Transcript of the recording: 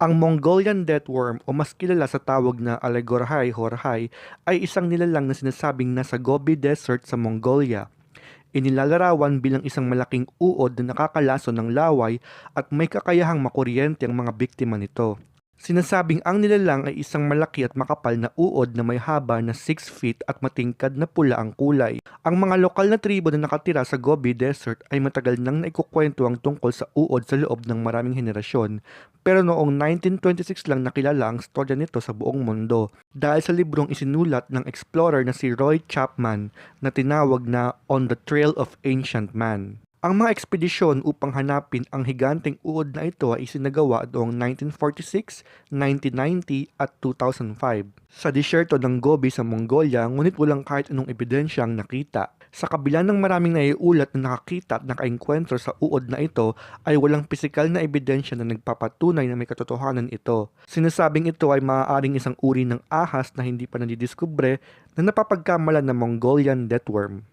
Ang Mongolian deathworm o mas kilala sa tawag na Allegorhai horhai ay isang nilalang na sinasabing nasa Gobi Desert sa Mongolia. Inilalarawan bilang isang malaking uod na nakakalaso ng laway at may kakayahang makuryente ang mga biktima nito. Sinasabing ang nilalang ay isang malaki at makapal na uod na may haba na 6 feet at matingkad na pula ang kulay. Ang mga lokal na tribo na nakatira sa Gobi Desert ay matagal nang naikukwento ang tungkol sa uod sa loob ng maraming henerasyon. Pero noong 1926 lang nakilala ang storya nito sa buong mundo dahil sa librong isinulat ng explorer na si Roy Chapman na tinawag na On the Trail of Ancient Man. Ang mga ekspedisyon upang hanapin ang higanteng uod na ito ay isinagawa noong 1946, 1990 at 2005 sa disyerto ng Gobi sa Mongolia ngunit walang kahit anong ebidensya ang nakita. Sa kabila ng maraming naiulat na nakakita at nakaengkwentro sa uod na ito ay walang pisikal na ebidensya na nagpapatunay na may katotohanan ito. Sinasabing ito ay maaaring isang uri ng ahas na hindi pa nadidiskubre na napapagkamalan ng Mongolian deathworm.